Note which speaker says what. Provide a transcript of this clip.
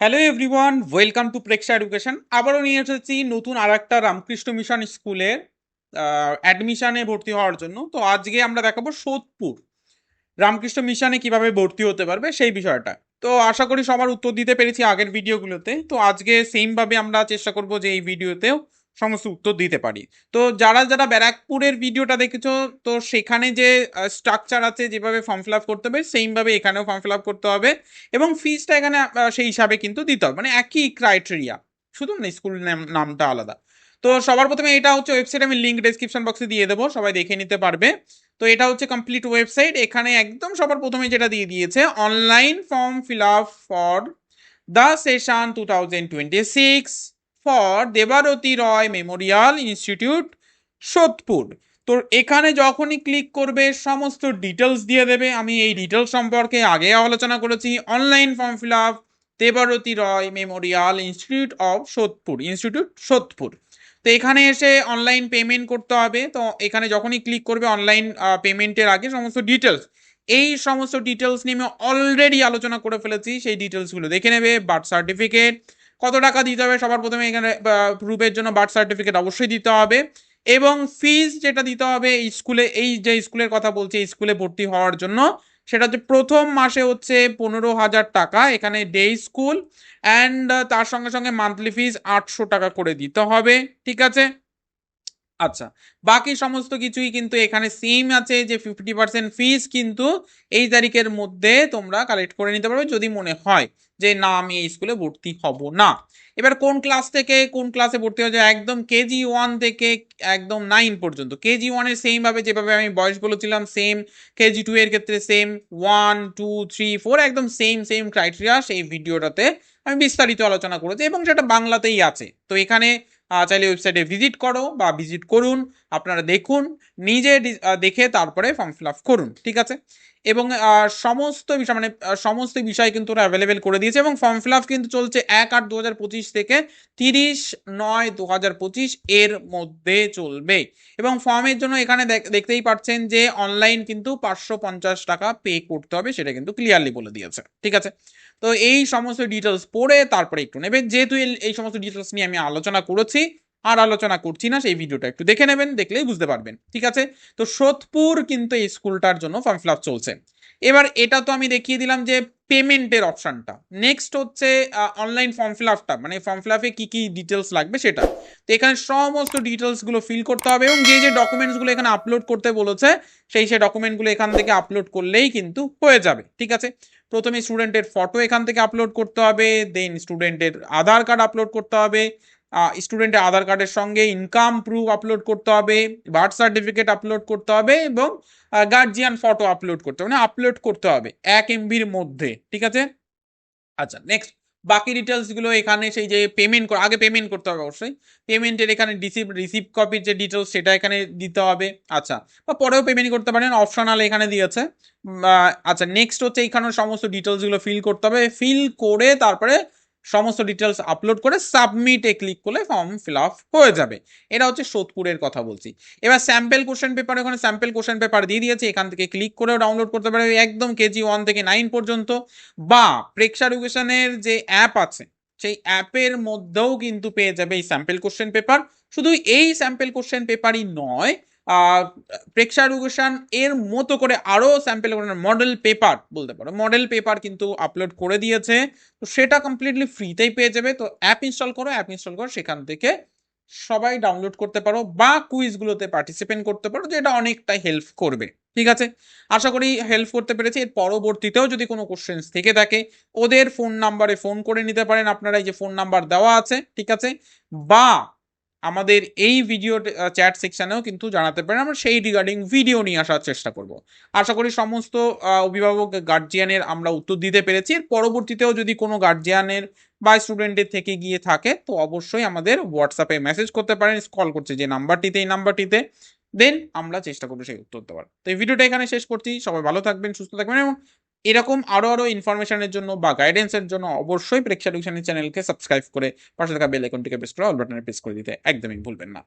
Speaker 1: Hello everyone welcome to Preksha education আবারও নিয়ে এসেছি নতুন আর একটা রামকৃষ্ণ মিশন স্কুলের অ্যাডমিশানে ভর্তি হওয়ার জন্য। তো আজকে আমরা দেখাবো সোদপুর। রামকৃষ্ণ মিশনে কীভাবে ভর্তি হতে পারবে সেই বিষয়টা। তো আশা করি সবার উত্তর দিতে পেরেছি আগের ভিডিওগুলোতে তো আজকে সেমভাবে আমরা চেষ্টা করব যে এই ভিডিওতেও সমস্ত উত্তর দিতে পারি। তো যারা যারা ব্যারাকপুরের ভিডিওটা দেখেছ, তো সেখানে যে স্ট্রাকচার আছে, যেভাবে ফর্ম ফিল আপ করতে হবে সেইমভাবে এখানেও ফর্ম ফিল আপ করতে হবে এবং ফিজটা এখানে সেই হিসাবে কিন্তু দিতে হবে। মানে একই ক্রাইটেরিয়া শুধু মানে স্কুল নামটা আলাদা। তো সবার প্রথমে এটা হচ্ছে ওয়েবসাইট আমি লিঙ্ক ডেসক্রিপশন বক্সে দিয়ে দেবো, সবাই দেখে নিতে পারবে। তো এটা হচ্ছে কমপ্লিট ওয়েবসাইট এখানে একদম সবার প্রথমে যেটা দিয়ে দিয়েছে online form fill up for the session two thousand twenty six for Debarati Roy memorial institute Sodepur তো এখানে যখনই ক্লিক করবে, সমস্ত ডিটেলস দিয়ে দেবে। আমি এই ডিটেলস সম্পর্কে আগে আলোচনা করেছি। Online form fill up Debarati Roy memorial institute of Sodepur institute Sodepur তো এখানে এসে অনলাইন পেমেন্ট করতে হবে। তো এখানে যখনই ক্লিক করবে অনলাইন পেমেন্টের আগে সমস্ত ডিটেলস এই সমস্ত ডিটেলস নিয়ে আমি অলরেডি আলোচনা করে ফেলেছি। সেই ডিটেলসগুলো দেখে নেবে বার্থ সার্টিফিকেট কত টাকা দিতে হবে? সবার প্রথমে এখানে প্রুফের জন্য বার্থ সার্টিফিকেট অবশ্যই দিতে হবে। এবং ফিজ যেটা দিতে হবে স্কুলে, এই যে স্কুলের কথা বলছি স্কুলে ভর্তি হওয়ার জন্য, সেটা হচ্ছে প্রথম মাসে হচ্ছে পনেরো হাজার টাকা, এখানে ডে স্কুল অ্যান্ড তার সঙ্গে সঙ্গে মান্থলি ফিজ আটশো টাকা করে দিতে হবে, ঠিক আছে? আচ্ছা বাকি সমস্ত কিছুই কিন্তু এখানে সেম আছে যে ফিফটি পার্সেন্ট ফিজ কিন্তু এই তারিখের মধ্যে তোমরা কালেক্ট করে নিতে পারবে যদি মনে হয় যে না, আমি এই স্কুলে ভর্তি হব না। এবার কোন ক্লাস থেকে কোন ক্লাসে ভর্তি হয়ে যায়? একদম কেজি ওয়ান থেকে একদম নাইন পর্যন্ত। কেজি ওয়ানের সেমভাবে যেভাবে আমি বয়স বলেছিলাম সেম কেজি টু এর ক্ষেত্রে same one two three four একদম সেম সেম ক্রাইটেরিয়া সেই ভিডিওটাতে আমি বিস্তারিত আলোচনা করেছি এবং সেটা বাংলাতেই আছে। তো এখানে চাইলে ওয়েবসাইটে ভিজিট করো বা ভিজিট করুন। আপনারা দেখুন, নিজে দেখে তারপরে ফর্ম ফিল আপ করুন, ঠিক আছে? এবং সমস্ত বিষয় মানে সমস্ত বিষয় কিন্তু ওরা অ্যাভেলেবেল করে দিয়েছে এবং ফর্ম ফিল আপ কিন্তু চলছে এক আট দু হাজার পঁচিশ থেকে তিরিশ নয় দু হাজার পঁচিশ এর মধ্যে চলবে। এবং ফর্মের জন্য এখানে দেখ- দেখতেই পাচ্ছেন যে অনলাইন কিন্তু পাঁচশো পঞ্চাশ টাকা পে করতে হবে সেটা কিন্তু ক্লিয়ারলি বলে দিয়েছে, ঠিক আছে? তো এই সমস্ত ডিটেলস পড়ে তারপরে একটু নেবে। যেহেতু এই সমস্ত ডিটেলস নিয়ে আমি আলোচনা করেছি আর আলোচনা করছি না সেই ভিডিওটা। একটু দেখে নেবেন, দেখলেই বুঝতে পারবেন, ঠিক আছে? তো সোদপুর কিন্তু এই স্কুলটার জন্য ফর্ম ফিল চলছে। এবার এটা তো আমি দেখিয়ে দিলাম যে পেমেন্টের অপশনটা। নেক্সট হচ্ছে অনলাইন ফর্ম ফিল আপটা মানে ফর্ম ফিল আপে কী কী ডিটেলস লাগবে সেটা। তো এখানে সমস্ত ডিটেলসগুলো ফিল করতে হবে এবং যে যে ডকুমেন্টসগুলো এখানে আপলোড করতে বলেছে, সেই সেই ডকুমেন্টগুলো এখান থেকে আপলোড করলেই কিন্তু হয়ে যাবে, ঠিক আছে? প্রথমে স্টুডেন্টের ফটো এখান থেকে আপলোড করতে হবে দেন স্টুডেন্টের আধার কার্ড আপলোড করতে হবে স্টুডেন্টের আধার কার্ডের সঙ্গে ইনকাম প্রুফ আপলোড করতে হবে বার্থ সার্টিফিকেট আপলোড করতে হবে এবং গার্জিয়ান ফটো আপলোড করতে হবে। মানে আপলোড করতে হবে এক এমবির মধ্যে, ঠিক আছে? আচ্ছা নেক্সট বাকি ডিটেলসগুলো এখানে সেই যে পেমেন্ট আগে পেমেন্ট করতে হবে অবশ্যই। পেমেন্টের এখানে রিসিভ রিসিভ কপির যে ডিটেলস সেটা এখানে দিতে হবে। আচ্ছা বা পরেও পেমেন্ট করতে পারেন অপশনাল এখানে দিয়েছে। আচ্ছা নেক্সট হচ্ছে এখানে সমস্ত ডিটেলসগুলো ফিল করতে হবে। ফিল করে তারপরে সমস্ত ডিটেলস আপলোড করে সাবমিটে ক্লিক করলে ফর্ম ফিল আপ হয়ে যাবে। এটা হচ্ছে সোদপুরের কথা বলছি। এবার স্যাম্পেল কোশ্চেন পেপার ওখানে স্যাম্পেল কোশ্চেন পেপার দিয়ে দিয়েছে। এখান থেকে ক্লিক করেও ডাউনলোড করতে পারবে একদম কেজি ওয়ান থেকে নাইন পর্যন্ত। বা প্রেক্ষা এডুকেশনের যে অ্যাপ আছে, সেই অ্যাপের মধ্যেও কিন্তু পেয়ে যাবে এই স্যাম্পেল কোশ্চেন পেপার শুধু এই স্যাম্পেল কোশ্চেন পেপারই নয় আহ, প্রেক্ষা এডুকেশন এর মতো করে আরও স্যাম্পেল মডেল পেপার বলতে পারো। মডেল পেপার কিন্তু আপলোড করে দিয়েছে। তো সেটা কমপ্লিটলি ফ্রিতেই পেয়ে যাবে। তো অ্যাপ ইনস্টল করো অ্যাপ ইনস্টল করো সেখান থেকে সবাই ডাউনলোড করতে পারো বা কুইজগুলোতে পার্টিসিপেট করতে পারো যেটা অনেকটাই হেল্প করবে। ঠিক আছে? আশা করি হেল্প করতে পেরেছি। এর পরবর্তীতেও যদি কোনো কোশ্চেন্স থেকে থাকে ওদের ফোন নাম্বারে ফোন করে নিতে পারেন। আপনারা এই যে ফোন নাম্বার দেওয়া আছে ঠিক আছে? বা আমাদের এই ভিডিও চ্যাট সেকশনেও কিন্তু জানাতে পারেন। আমরা সেই রিগার্ডিং ভিডিও নিয়ে আসার চেষ্টা করব। আশা করি সমস্ত অভিভাবক গার্জিয়ানের আমরা উত্তর দিতে পেরেছি। এর পরবর্তীতেও যদি কোনো গার্জিয়ানের বা স্টুডেন্টের থেকে গিয়ে থাকে, তো অবশ্যই আমাদের হোয়াটসঅ্যাপে মেসেজ করতে পারেন কল করছে যে নাম্বারটিতে, এই নাম্বারটিতে। দেন আমরা চেষ্টা করব সেই উত্তর দেওয়ার। তো এই ভিডিওটা এখানে শেষ করছি। সবাই ভালো থাকবেন, সুস্থ থাকবেন এবং এরকম আরও আরও ইনফরমেশনের জন্য বা গাইডেন্সের জন্য অবশ্যই প্রেক্ষা এডুকেশনের চ্যানেলকে সাবস্ক্রাইব করে পাশে থাকা বেল আইকনটিকে প্রেস করে অল বাটনে প্রেস করে দিতে একদমই ভুলবেন না।